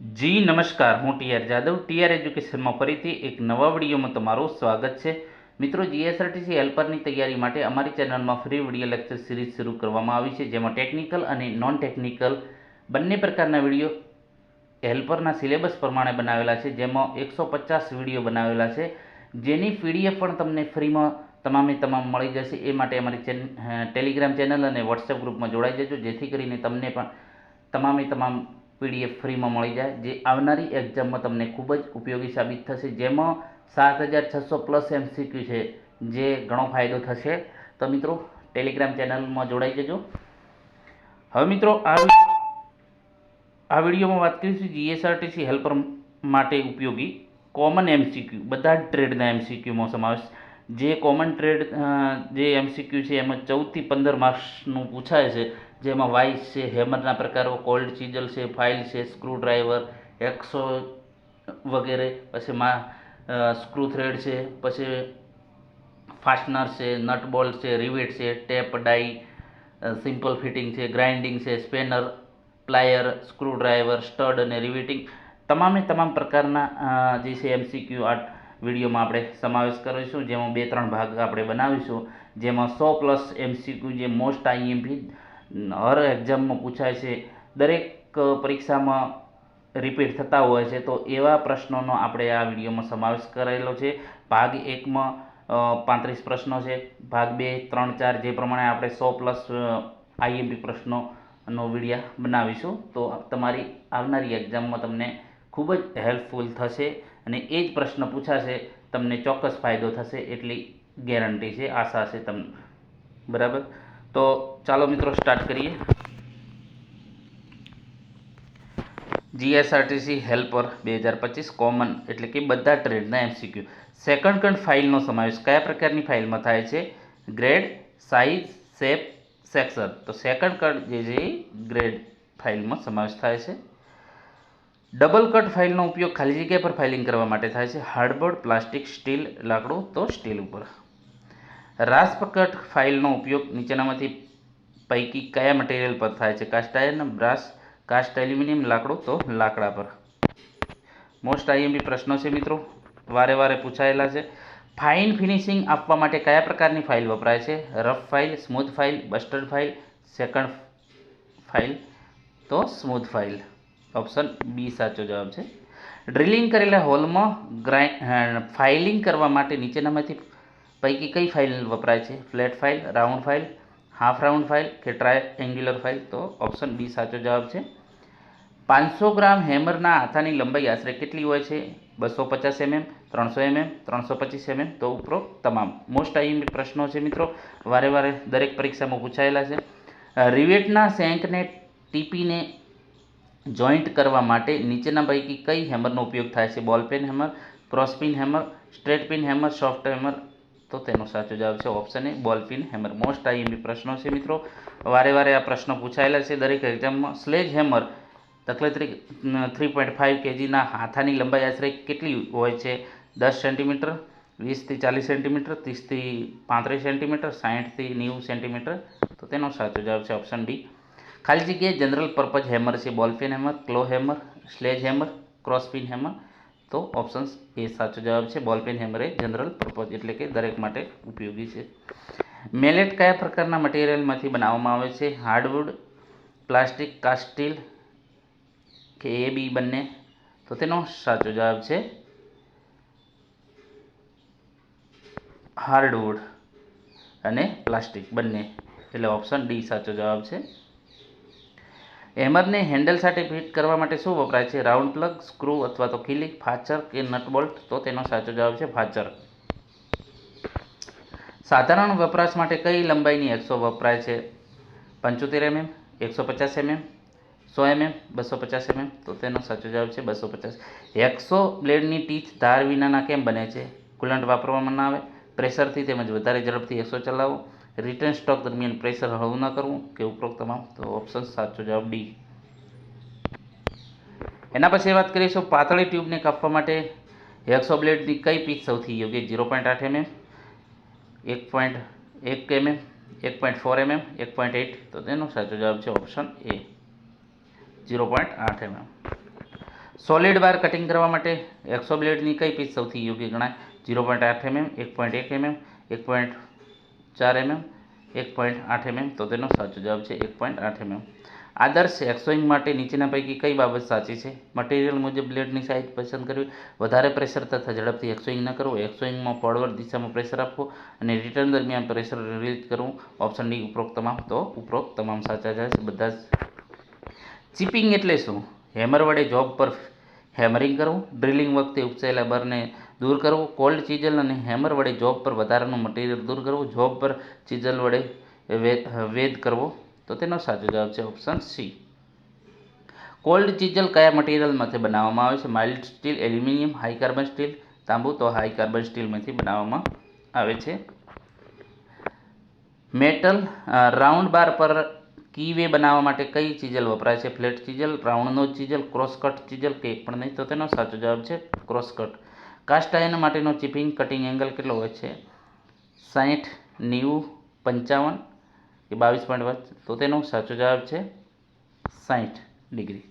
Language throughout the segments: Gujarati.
જી, નમસ્કાર. હું ટીઆર જાદવ. ટીઆર એજ્યુકેશનમાં ફરીથી એક નવા વિડીયોમાં તમારું સ્વાગત છે. મિત્રો, જીએસઆરટીસી હેલ્પરની તૈયારી માટે અમારી ચેનલમાં ફ્રી વીડિયો લેક્ચર સિરીઝ શરૂ કરવામાં આવી છે, જેમાં ટેકનિકલ અને નોન ટેકનિકલ બંને પ્રકારના વીડિયો હેલ્પરના સિલેબસ પ્રમાણે બનાવેલા છે, જેમાં એકસો પચાસ વીડિયો બનાવેલા છે. જેની પીડીએફ પણ તમને ફ્રીમાં તમામે તમામ મળી જશે. એ માટે અમારી ચેન ટેલિગ્રામ ચેનલ અને વોટ્સએપ ગ્રુપમાં જોડાઈ જજો. જેથી કરીને તમને પણ તમામે તમામ પીડીએફ ફ્રીમાં મળી જાય, જે આવનારી એક્ઝામમાં તમને ખૂબ જ ઉપયોગી સાબિત થશે. જેમાં સાત હજાર છસો પ્લસ એમસીક્યુ છે, જે ઘણો ફાયદો થશે. તો મિત્રો ટેલિગ્રામ ચેનલમાં જોડાઈ જજો. હવે મિત્રો, આ આ વિડીયોમાં વાત કરીશું જીએસઆરટીસી હેલ્પર માટે ઉપયોગી કોમન એમસીક્યુ બધા જ ટ્રેડના એમસીક્યુમાં સમાવેશ. જે કોમન ટ્રેડ જે એમસીક્યુ છે, એમાં ચૌદથી પંદર માર્ક્સનું પૂછાય છે. જેમાં વાઇસ છે, હેમરના પ્રકારો, કોલ્ડ ચીજલ છે, ફાઇલ છે સ્ક્રૂ ડ્રાઈવર એક્સો વગેરે, પછી માં સ્ક્રૂ થ્રેડ છે, પછી ફાસ્ટનર છે નટ બોલ્ટ છે, રિવેટ છે, ટેપ ડાઈ સિમ્પલ ફિટિંગ છે, ગ્રાઇન્ડિંગ છે, સ્પેનર, પ્લાયર સ્ક્રૂડ્રાઈવર સ્ટડ અને રિવેટિંગ. તમામે તમામ પ્રકારના જે છે એમસીક્યુ આર્ટ વિડીયોમાં આપણે સમાવેશ કરીશું, જેમાં બે ત્રણ ભાગ આપણે બનાવીશું, જેમાં સો પ્લસ એમસીક્યુ જે મોસ્ટ આઈએમપી હર એક્ઝામમાં પૂછાય છે, દરેક પરીક્ષામાં રિપીટ થતા હોય છે, તો એવા પ્રશ્નોનો આપણે આ વિડીયોમાં સમાવેશ કરેલો છે. ભાગ એકમાં પાંત્રીસ પ્રશ્નો છે, ભાગ બે, ત્રણ, ચાર, જે પ્રમાણે આપણે સો પ્લસ આઈએમપી પ્રશ્નોનો વિડીયા બનાવીશું, તો તમારી આવનારી એક્ઝામમાં તમને ખૂબ જ હેલ્પફુલ થશે અને એ જ પ્રશ્ન પૂછાશે, તમને ચોક્કસ ફાયદો થશે એટલી ગેરંટી છે, આશા છે તમને બરાબર? તો ચાલો મિત્રો સ્ટાર્ટ કરીએ. જીએસઆરટીસી હેલ્પર બે હજાર પચીસ કોમન એટલે કે બધા ટ્રેડના એમસીક્યુ સેકન્ડ કન્ટ ફાઇલનો સમાવેશ કયા પ્રકારની ફાઇલમાં થાય છે? ગ્રેડ સાઇઝ શેપ સેક્શન તો સેકન્ડ કટ જે છે ગ્રેડ ફાઇલમાં સમાવેશ થાય છે. ડબલ કટ ફાઇલનો ઉપયોગ ખાલી જગ્યા પર ફાઇલિંગ કરવા માટે થાય છે. હાર્ડબોર્ડ પ્લાસ્ટિક સ્ટીલ લાકડું તો સ્ટીલ ઉપર. રાસ્પ કટ ફાઇલનો ઉપયોગ નીચેનામાંથી પૈકી કયા મટીરિયલ પર થાય છે? Cast iron brass cast aluminium લાકડું? તો લાકડા પર. મોસ્ટ આઈએમપી પ્રશ્નો છે મિત્રો. વારે વારે પૂછાયેલા છે. ફાઇન ફિનિશિંગ આપવા માટે કયા પ્રકારની ફાઇલ વપરાય છે? Rough file smooth file bastard file second file તો સ્મૂથ ફાઇલ ઓપ્શન બી સાચો જવાબ છે. ડ્રિલિંગ કરેલા હોલમાં ગ્રાઇન્ડ ફાઇલિંગ કરવા માટે નીચેનામાંથી પૈકી કઈ ફાઇલ વપરાય છે? Flat file, round file, half round file કે ટ્રાય એંગ્યુલર ફાઇલ? તો ઓપ્શન બી સાચો જવાબ છે. પાંચસો ગ્રામ હેમરના હાથાની લંબાઈ આશરે કેટલી હોય છે? બસો પચાસ એમએમ, ત્રણસો એમએમ, ત્રણસો પચીસ એમએમ? તો ઉપરોક્ત તમામ. મોસ્ટ આઈએમપી પ્રશ્નો છે મિત્રો. વારે વારે દરેક પરીક્ષામાં પૂછાયેલા છે. રિવેટના સેન્કને ટીપીને જોઈન્ટ કરવા માટે નીચેના પૈકી કઈ હેમરનો ઉપયોગ થાય છે? Ball peen hammer cross peen hammer, straight peen hammer, soft hammer તો તેનો સાચો જવાબ છે option A ball peen hammer most IMP પ્રશ્નો છે મિત્રો. વારે વારે આ પ્રશ્નો પૂછાયેલા છે. દરેક એક્ઝામમાં સ્લેજ હેમર દાખલા તરીકે થ્રી પોઈન્ટ ફાઇવ કેજીના હાથાની લંબાઈ આશરે કેટલી હોય છે? દસ સેન્ટીમીટર વીસથી ચાલીસ સેન્ટીમીટર ત્રીસથી પાંત્રીસ સેન્ટીમીટર સાહીઠથી નેવું સેન્ટીમીટર તો તેનો સાચો જવાબ છે ઓપ્શન ડી ખાલી જગ્યાએ જનરલ પર્પઝ હેમર છે. Ball peen hammer claw hammer sledge hammer cross peen hammer તો ઓપ્શન્સ એ સાચો જવાબ છે. બોલ પેન હેમર એ જનરલ પર્પઝ એટલે કે દરેક માટે ઉપયોગી છે. મેલેટ કયા પ્રકારના મટીરિયલમાંથી બનાવવામાં આવે છે? હાર્ડવુડ પ્લાસ્ટિક કાસ્ટ સ્ટીલ કે એ બી બંને? તો તેનો સાચો જવાબ છે હાર્ડવુડ અને પ્લાસ્ટિક બંને. એટલે ઓપ્શન ડી સાચો જવાબ છે. હેમરને હેન્ડલ સાથે ફિટ કરવા માટે શું વપરાય છે? રાઉન્ડ પ્લગ, સ્ક્રૂ અથવા તો ખીલી ફાચર કે નટ બોલ્ટ? તો તેનો સાચો જવાબ છે ફાચર. સાધારણ વપરાશ માટે કઈ લંબાઈની એકસો વપરાય છે? પંચોતેર એમએમ, એકસો પચાસ એમએમ, સો એમએમ, બસો પચાસ એમએમ? તો તેનો સાચો જવાબ છે બસો પચાસ. એકસો બ્લેડની ટીથ ધાર વિનાના કેમ બને છે? કુલન્ટ વાપરવામાં ના આવે. પ્રેશરથી તેમજ વધારે ઝડપથી એકસો ચલાવવો રિટર્ન સ્ટોક દરમિયાન પ્રેશર હળવું ન કરવું કે ઉપરોક્ત તમામ તો ઓપ્શન સાચો જવાબ ડી. એના પછી વાત કરીશું પાતળી ટ્યુબને કાપવા માટે એકસો બ્લેડની કઈ પીચ સૌથી યોગ્ય? ઝીરો પોઈન્ટ આઠ એમએમ એક પોઈન્ટ એક એમએમ એક પોઈન્ટ ફોર એમએમ એક પોઈન્ટ એટ તો તેનો સાચો જવાબ છે ઓપ્શન એ ઝીરો પોઈન્ટ આઠ એમએમ સોલિડ બાર કટિંગ કરવા માટે એક્સો બ્લેડની કઈ પીચ સૌથી યોગ્ય ગણાય? ઝીરો પોઈન્ટ આઠ એમએમ એક પોઈન્ટ એક એમએમ એક પોઈન્ટ ચાર એમએમ, એક પોઈન્ટ આઠ એમએમ, તો તેનો સાચો જવાબ છે એક પોઈન્ટ આઠ એમએમ. આદર્શ એક્સોઈંગ માટે નીચેના પૈકી કઈ બાબત સાચી છે? મટીરિયલ મુજબ બ્લેડની સાઇઝ પસંદ કરવી, વધારે પ્રેશર તથા ઝડપથી એક્સોઈંગ ન કરવું એક્સોઈંગમાં ફોરવર્ડ દિશામાં પ્રેશર આપવું અને રિટર્ન દરમિયાન પ્રેશર રિલીઝ કરવું. ઓપ્શન ડી ઉપરોક્ત તમામ, તો ઉપરોક્ત તમામ સાચા જશે બધા જ. ચીપિંગ એટલે શું? હેમર વડે જોબ પર હેમરિંગ કરવું. ડ્રિલિંગ વખતે ઉપસાયેલા બરને દૂર કરવું, કોલ્ડ ચીઝલ અને હેમર વડે જોબ પર વધારાનું મટીરિયલ દૂર કરવું, જોબ પર ચીઝલ વડે વેદ કરવો, તો તેનો સાચો જવાબ છે ઓપ્શન સી. કોલ્ડ ચીઝલ કયા મટીરિયલમાંથી બનાવવામાં આવે છે? Mild steel, aluminium, high carbon steel, તાંબુ તો હાઈ કાર્બન સ્ટીલમાંથી બનાવવામાં આવે છે. મેટલ રાઉન્ડ બાર પર કીવે બનાવવા માટે કઈ ચીજલ વપરાય છે? ફ્લેટ ચીજલ, રાઉન્ડનો ચીજલ ક્રોસ કટ ચીજલ, કે પણ નહીં, તો તેનો સાચો જવાબ છે ક્રોસ કટ કાસ્ટ આયર્ન માટેનો ચીપિંગ કટિંગ એંગલ કેટલો હોય છે? સાહીઠ નેવું, પંચાવન કે બાવીસ પોઈન્ટ પાંચ? તો તેનો સાચો જવાબ છે સાહીઠ ડિગ્રી.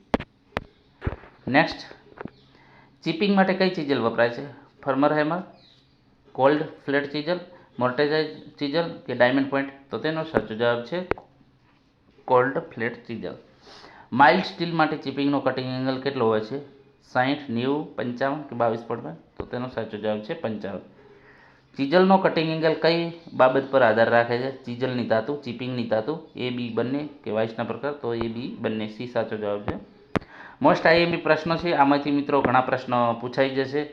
નેક્સ્ટ ચીપિંગ માટે કઈ ચીજલ વપરાય છે? Firmer hammer, cold flat chisel mortise chisel કે ડાયમંડ પોઈન્ટ? તો તેનો સાચો જવાબ છે cold flat chisel. Mild steel માટે ચીપિંગનો કટિંગ એંગલ કેટલો હોય છે? સાહીઠ નેવું પંચાવન કે બાવીસ પોઈન્ટ તો તેનો સાચો જવાબ છે પંચાવન ચીજલનો કટિંગ એંગલ કઈ બાબત પર આધાર રાખે છે? ચીજલની ધાતુ, ચીપિંગની ધાતુ, એ, બી, બંને કે વાઇસના પ્રકાર? તો એ, બી, બંને. સી, સાચો જવાબ છે. મોસ્ટ આઈએમપી પ્રશ્નો છે. આમાંથી મિત્રો ઘણા પ્રશ્નો પૂછાઈ જશે.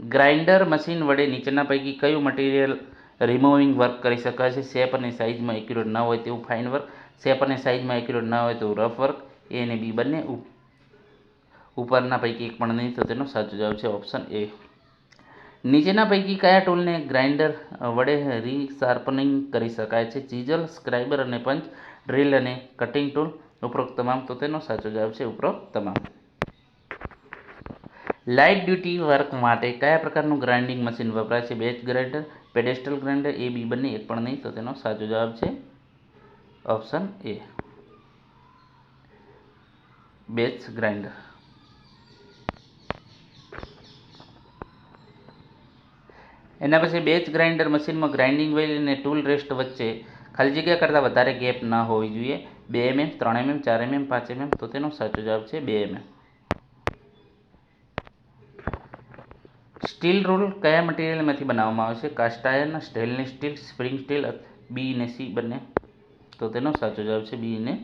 ગ્રાઇન્ડર મશીન વડે નીચેના પૈકી કયું મટીરિયલ રિમૂવિંગ વર્ક કરી શકાય છે? શેપ અને સાઇઝમાં એક્યુરેટ ન હોય તેવું ફાઇન વર્ક શેપ અને સાઇઝમાં એક્યુરેટ ન હોય તેવું રફ વર્ક એ અને બી બંને ઉપરના પૈકી એક પણ નહીં તો તેનો સાચો જવાબ છે ઓપ્શન એ નીચેના પૈકી કયા ટૂલને ગ્રાઇન્ડર વડે રીશાર્પનિંગ કરી શકાય છે? ચીઝલ સ્ક્રાઇબર અને પંચ ડ્રિલ અને કટિંગ ટૂલ ઉપરોક્ત તમામ તો તેનો સાચો જવાબ છે ઉપરોક્ત તમામ. લાઇટ ડ્યુટી વર્ક માટે કયા પ્રકારનું ગ્રાઇન્ડિંગ મશીન વપરાય છે? Bench grinder pedestal grinder A B બંને એક પણ નહીં તો તેનો સાચો જવાબ છે ઓપ્શન એ બેચ ગ્રાઇન્ડર એના પછી બેચ ગ્રાઇન્ડર મશીનમાં ગ્રાઇન્ડિંગ વેલ અને ટૂલ રેસ્ટ વચ્ચે ખાલી જગ્યા કરતાં વધારે ગેપ ન હોવી જોઈએ. બે એમએમ ત્રણ એમએમ ચાર એમએમ પાંચ એમએમ તો તેનો સાચો જવાબ છે બે એમએમ સ્ટીલ રોલ કયા મટીરિયલમાંથી બનાવવામાં આવે છે? Cast iron, stainless steel, spring steel B ને સી બંને? તો તેનો સાચો જવાબ છે બી ને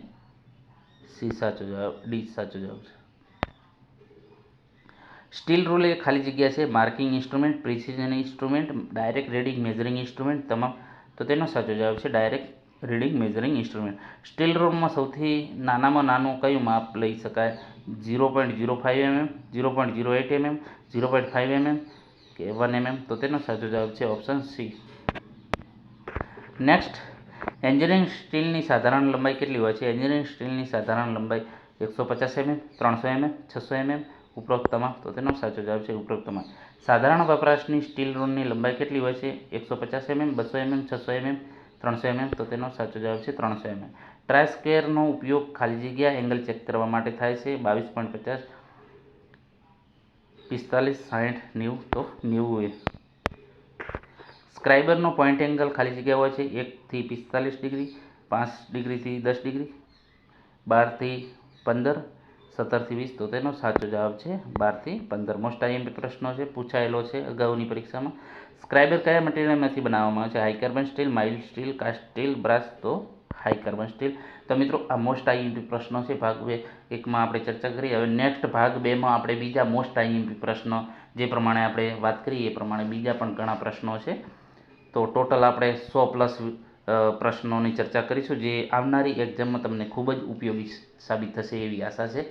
સી સાચો જવાબ ડી સાચો જવાબ છે. સ્ટીલ રૂલ એ ખાલી જગ્યા છે, marking instrument, precision instrument, direct reading measuring instrument, તમામ. તો તેનો સાચો જવાબ છે direct reading measuring instrument. Steel રૂલમાં સૌથી નાનામાં નાનું કયું માપ લઈ શકાય? Zero point zero five mm, zero point zero eight mm, zero point five mm કે વન એમએમ? તો તેનો સાચો જવાબ છે ઓપ્શન સી. નેક્સ્ટ, એન્જિનિયરિંગ સ્ટીલની સાધારણ લંબાઈ કેટલી હોય છે? એન્જિનિયરિંગ સ્ટીલની સાધારણ લંબાઈ એકસો પચાસ એમએમ, ત્રણસો એમએમ, છસો એમએમ ઉપરોક્ત તમામ, તો તેનો સાચો જવાબ છે ઉપરોક્તમાં સાધારણ વપરાશની સ્ટીલ રોડની લંબાઈ કેટલી હોય છે? એકસો પચાસ એમએમ બસો એમએમ છસો એમએમ ત્રણસો એમએમ તો તેનો સાચો જવાબ છે ત્રણસો એમએમ ટ્રાય સ્કેરનો ઉપયોગ ખાલી જગ્યા એંગલ ચેક કરવા માટે થાય છે બાવીસ પોઈન્ટ પચાસ, પિસ્તાલીસ સાઠ નેવું, તો નેવું એ. સ્ક્રાઇબરનો પોઈન્ટ એંગલ ખાલી જગ્યા હોય છે એકથી પિસ્તાલીસ ડિગ્રી, પાંચ ડિગ્રીથી દસ ડિગ્રી, બારથી પંદર સત્તરથી વીસ, તો તેનો સાચો જવાબ છે બારથી પંદર. મોસ્ટ આઈએમપી પ્રશ્નો છે, પૂછાયેલો છે અગાઉની પરીક્ષામાં. સ્ક્રાઇબર કયા મટીરિયલમાંથી બનાવવામાં આવે છે? High carbon steel mild steel cast steel brass તો હાઈ કાર્બન સ્ટીલ તો મિત્રો, આ મોસ્ટ આઈએમપી પ્રશ્નો છે, ભાગ બે. એકમાં આપણે ચર્ચા કરી. હવે નેક્સ્ટ ભાગ બેમાં આપણે બીજા મોસ્ટ આઈએમપી પ્રશ્નો, જે પ્રમાણે આપણે વાત કરી, એ પ્રમાણે બીજા પણ ઘણા પ્રશ્નો છે. તો ટોટલ આપણે સો પ્લસ પ્રશ્નોની ચર્ચા કરીશું, જે આવનારી એક્ઝામમાં તમને ખૂબ જ ઉપયોગી સાબિત થશે એવી આશા છે.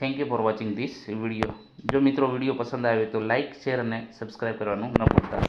Thank you for watching this video જો મિત્રો વીડિયો પસંદ આવે તો લાઇક શેર અને સબસ્ક્રાઈબ કરવાનું ન ભૂલતા.